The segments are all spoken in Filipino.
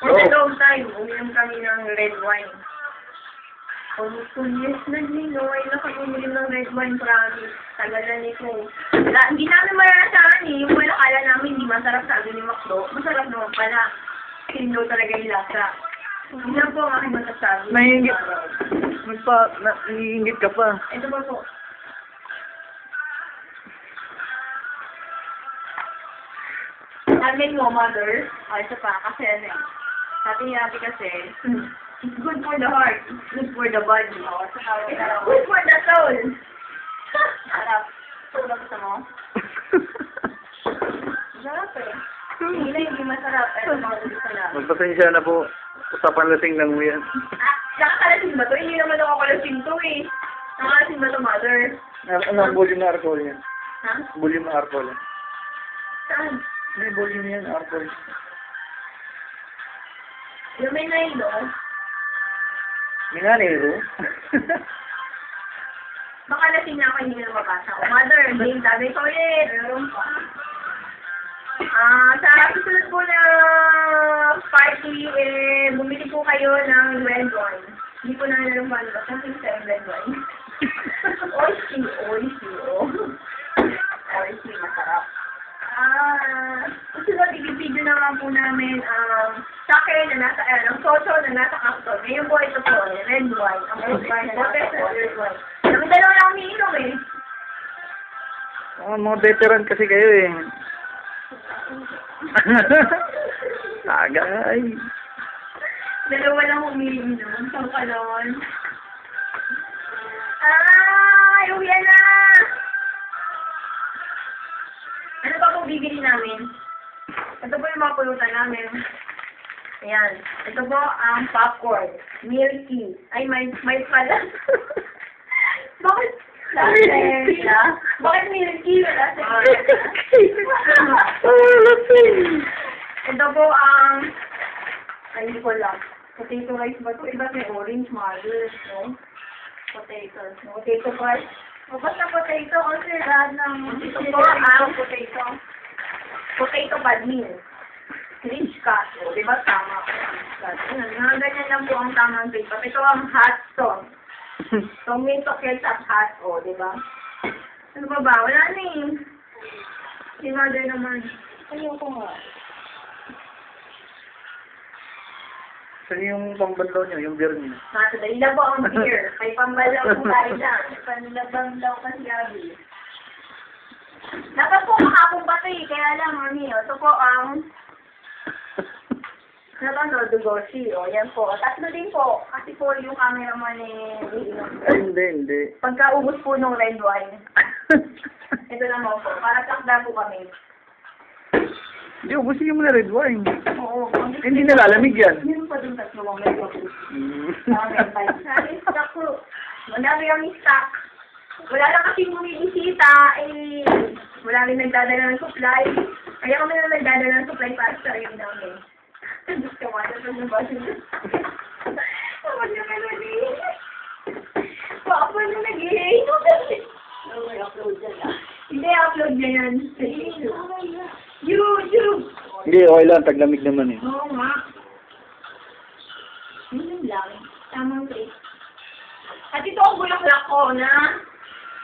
For the long time, uminom kami ng red wine. Almost two years na din, no? Ay, na kami uminom ng red wine, promise. Tagal na nito. Wala, hindi namin maranasan eh. Yung wala kala namin, hindi masarap sabi ni Macdo. Masarap naman pala. Hindi talaga yung lasa. Hindi lang po ang aking masasabi. Naiingit. Magpa, na, naiingit ka pa. Ito ba po? Amin mo, mother. O, ito pa, kasi ano eh. Sabi ni ate kasi, it's good for the heart, it's good for the body. Good for the soul. Sarap. Sarap gusto mo? Sarap eh. Hindi na hindi masarap. Ito mga gusto na. Magpasensya na po. Usapan lasing lang mo yan. Ah, nakakalasing ba to? Hindi naman ako kalasing to eh. Nakakalasing ba to, mother? Ano, ano volume na alcohol yan? Ha? Volume na alcohol yan. Saan? Hindi, volume yan, alcohol. Yung may nailo. Minanero? Baka lasing na ako, hindi na mabasa. O, mother, game sabi ko ulit. Meron pa. Ah, sa susunod po na party, eh, bumili po kayo ng red wine. Hindi po na alam paano ba. Something sa red wine. Oishi, oishi, oh. Oishi, masarap. Ah, susunod, naman po namin ang sake na nasa, eh, ang soso na nasa kapto. Ngayon po ito po, eh, red wine. Ang red wine na nasa red wine. Kami dalawa lang umiinom eh. Oh, mga veteran kasi kayo eh. Tagay. Dalawa lang umiinom. Saan ka naman? Ay, uwi na! Ano pa pong bibili namin? Ito po yung mga pulutan namin. Ayan. Ito po ang popcorn. Milky. Ay, may, may pala. Bakit? Siya? Bakit milky? Lasing Oh, lasing. Ito po ang... Ay, hindi ko lang. Potato rice ba ito? Iba may orange mother, no? Potatoes. No? Potato rice. O basta potato kasi lahat ng... Ito po ang potato. Potato bad meal. Rich ka. O, di ba tama? Mga ganyan lang po ang tamang paper. Ito ang hot sauce. Tomato ketchup hot. O, di ba? Ano ba ba? Wala na eh. Si mother naman. Ayoko nga. Saan yung pambanlaw niyo, yung beer niyo? Nasa dali lang po ang beer. May pambalaw po tayo dyan. Panlabang daw kasi gabi. Dapat po makapong ba ito eh. Kaya lang, mami. O, ito po ang... Ano ba no? Dugoshi. O, yan po. Tatlo din po. Kasi po yung cameraman eh. Ay, hindi, hindi. Pagkaubos po ng red wine. Ito naman po. Para takda po kami. Hindi, ubusin mo na red wine. Oo. Hindi nalalamig yan. Meron pa dun tatlo mga red wine. Mm. Sabi, stock po. Madami kami stock. Wala lang kasi bumibisita, eh, wala rin nagdadala ng supply. Kaya kami na nagdadala ng supply para sa sarili namin. Gusto ko, ano pa yung basa niya? Ako na melody. Papa na nag-i-hate. Hindi, upload niya yan. Sa YouTube. YouTube! Hindi, okay lang, taglamig naman eh. Oo nga. Yun lang. Tamang trip. At ito ang bulaklak ko na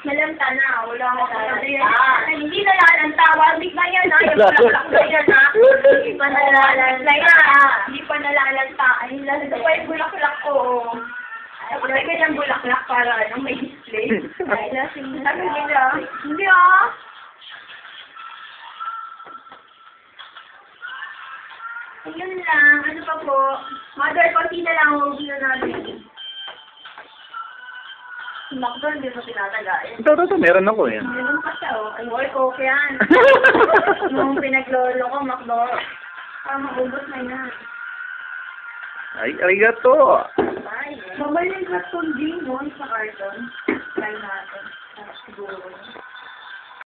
nalanta na. Wala nalalanta. Hindi nalalanta. Wabig na yan ha. Yung na yan ha. Hindi pa. Hindi pa. Ay, ito pa yung bulaklak ko. Wala ka yung bulaklak para ano, may display. Ay, lasing. Sabi nila, hindi ah. Ayun lang. Ano pa po? Mother, konti na lang ang review natin. Si Macdo, hindi mo tinatagain. Ito, ito, meron ako yan. Meron pa siya, oh. Ay, oy, okay yan. Nung pinaglolo ko, Macdo, parang maubos na yan. Ay, arigato. Ay, mabalik na itong G, no? Sa carton. Try natin. Ah, Siguro.